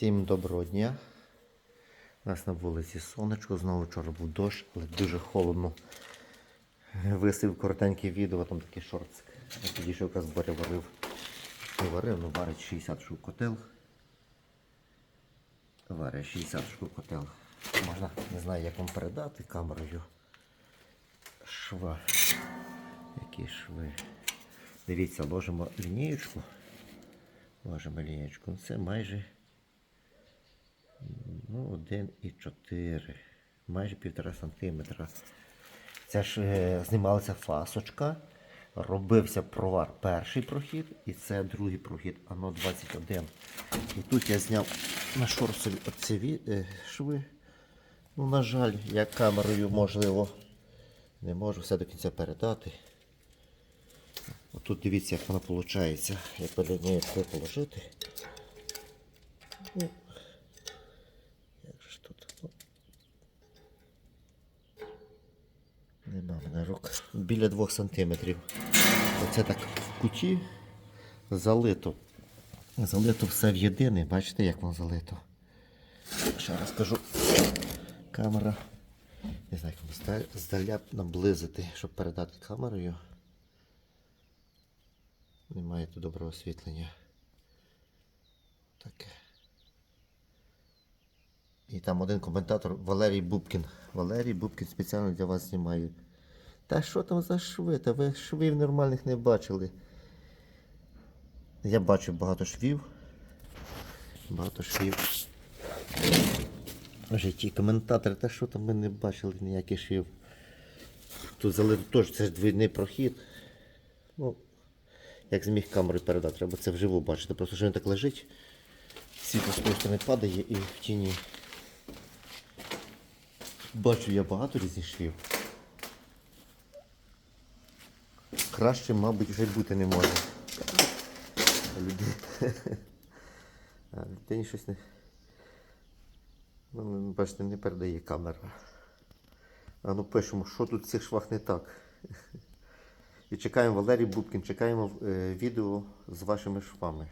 Всім доброго дня. У нас на вулиці сонечко, знову вчора був дощ, але дуже холодно. Висив коротеньке відео, там такий шортик. Я підійшов, якраз Боря варив. Не варив, ну варить 60 штук котел. Варить 60 штук котел. Можна, не знаю, як вам передати камерою. Шва. Які шви. Дивіться, ложимо лінієчку. Ложимо лінієчку. Це майже ну, 1,4. Майже півтора сантиметра. Це ж е, знімалася фасочка. Робився провар перший прохід, і це другий прохід, ано 21. І тут я зняв на шорсові оці е, шви. Ну, на жаль, я камерою, можливо, не можу все до кінця передати. Отут дивіться, як воно виходить, як по лінійку положити. Ну, як же ж тут? Ну, В мене. Біля 2 сантиметрів. Оце так в куті залито. Залито все в єдине. Бачите, як воно залито. Ще раз кажу. Камера. Не знаю, як здаля наблизити, щоб передати камерою. Немає тут доброго освітлення. Таке. І там один коментатор Валерій Бубкін. Валерій Бубкін спеціально для вас знімає. Та що там за шви? Та ви швів нормальних не бачили. Я бачу багато швів. Багато швів. Житті коментатори, та що там ми не бачили ніяких швів. Тут залито теж це ж двійний прохід. Ну, як зміг камерою передати, треба це вживу бачити. Просто що він так лежить, світло з тої сторони падає і в тіні. Бачу я багато різних швів. Краще, мабуть, вже бути не може. А людині щось не. Ну, бачите, не передає камера. А ну пишемо, що тут в цих швах не так. І чекаємо Валерій Бубкін, чекаємо е, відео з вашими швами.